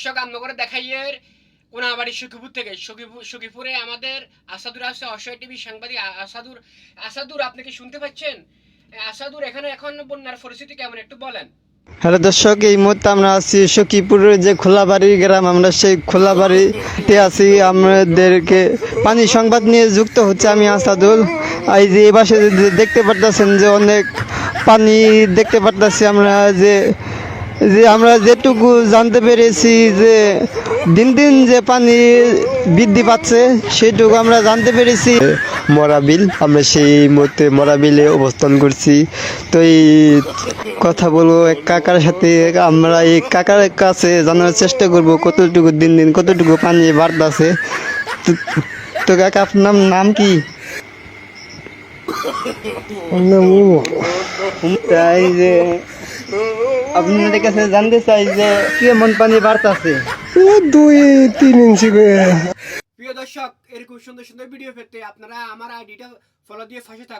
দর্শক আমনগরে দেখাইয়ের কোনাবাড়ি সখীপুর থেকে। সখীপুর সখীপুরে আমাদের আসাদুর আছে, অসহায় টিভি সাংবাদিক আসাদুর। আসাদুর, আপনি কি শুনতে পাচ্ছেন? আসাদুর, এখানে এখন বন্যার পরিস্থিতি কেমন একটু বলেন। হ্যালো দর্শক, এই মুহূর্তে আমরা আছি সখীপুরের যে খোলাবাড়ি গ্রাম, আমরা সেই খোলাবাড়িতে আছি। আমাদেরকে পানি সংবাদ নিয়ে যুক্ত হচ্ছে আমি আসাদুল। এই যে যে দেখতে পারতেছেন যে অনেক পানি দেখতে পারতেছি আমরা যে যে আমরা যেটুকু জানতে পেরেছি যে দিন দিন যে পানি বৃদ্ধি পাচ্ছে সেটুকু আমরা জানতে পেরেছি। মরাবিল আমরা সেই মুহূর্তে মরাবিলে অবস্থান করছি। তো এই কথা বলব এক কাকার সাথে। আমরা এই কাকার কাছে জানার চেষ্টা করব কতটুকু দিন দিন কতটুকু পানি বাড়তেছে। তো- তো কাকা আপনার নাম কি? তাই যে আপনাদের কাছে জানতে চাই যে কেমন পানি বাড়তেছে? দুই তিন ইঞ্চি করে। প্রিয় দর্শক এরকম সুন্দর সুন্দর ভিডিও পেতে আপনারা আমার আইডিটা ফলো দিয়ে ফাঁসে থাকুন।